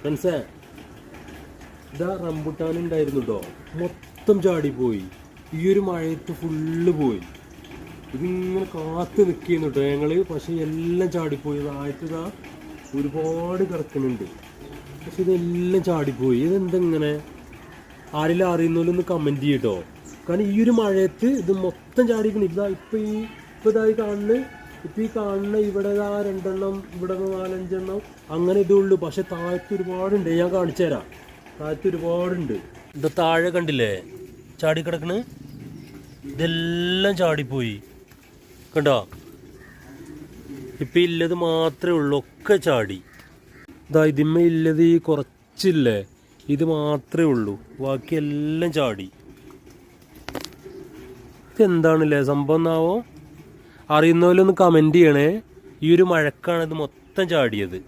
ഫ്രണ്ട്സേ ഇതാ റംബുട്ടാൻ ഉണ്ടായിരുന്നു കേട്ടോ മൊത്തം ചാടിപ്പോയി ഈ ഒരു മഴയത്ത് ഫുള്ള് പോയി. ഇതിങ്ങനെ കാത്ത് നിൽക്കുന്നു കേട്ടോ ഞങ്ങൾ. പക്ഷേ എല്ലാം ചാടിപ്പോയി. ആദ്യത്തേതാ ഒരുപാട് കിടക്കുന്നുണ്ട്. പക്ഷെ ഇതെല്ലാം ചാടിപ്പോയി. ഇതെന്തെങ്ങനെ ആരെങ്കിലും ഒന്ന് കമന്റ് ചെയ്യട്ടോ കാരണം ഈ ഒരു മഴയത്ത് ഇത് മൊത്തം ചാടിക്കണം ഇതാ ഇപ്പൊ ഈ ഇപ്പൊ ഇതായി കാണുന്ന ഇപ്പൊ ഈ കാണുന്ന ഇവിടെ ആ രണ്ടെണ്ണം ഇവിടെ നിന്ന് നാലഞ്ചെണ്ണം അങ്ങനെ ഇതേ ഉള്ളൂ. പക്ഷെ താഴത്ത് ഒരുപാടുണ്ട്. ഞാൻ കാണിച്ചു തരാം. താഴത്ത് ഒരുപാടുണ്ട്. ഇത് താഴെ കണ്ടില്ലേ? ചാടി കിടക്കണ്. ഇതെല്ലാം ചാടിപ്പോയി. കണ്ടോ? ഇപ്പം ഇല്ലത് മാത്രമേ ഉള്ളൂ. ഒക്കെ ചാടി. ഇതാ ഇതിന്മേ ഇല്ലത് ഈ കുറച്ചില്ലേ? ഇത് മാത്രമേ ഉള്ളൂ. ബാക്കിയെല്ലാം ചാടി. ഇതെന്താണല്ലേ? സംഭവം എന്നാവോ അറിയുന്നവരൊന്ന് കമന്റ് ചെയ്യണേ. ഈ ഒരു മഴക്കാണ് ഇത് മൊത്തം ചാടിയത്.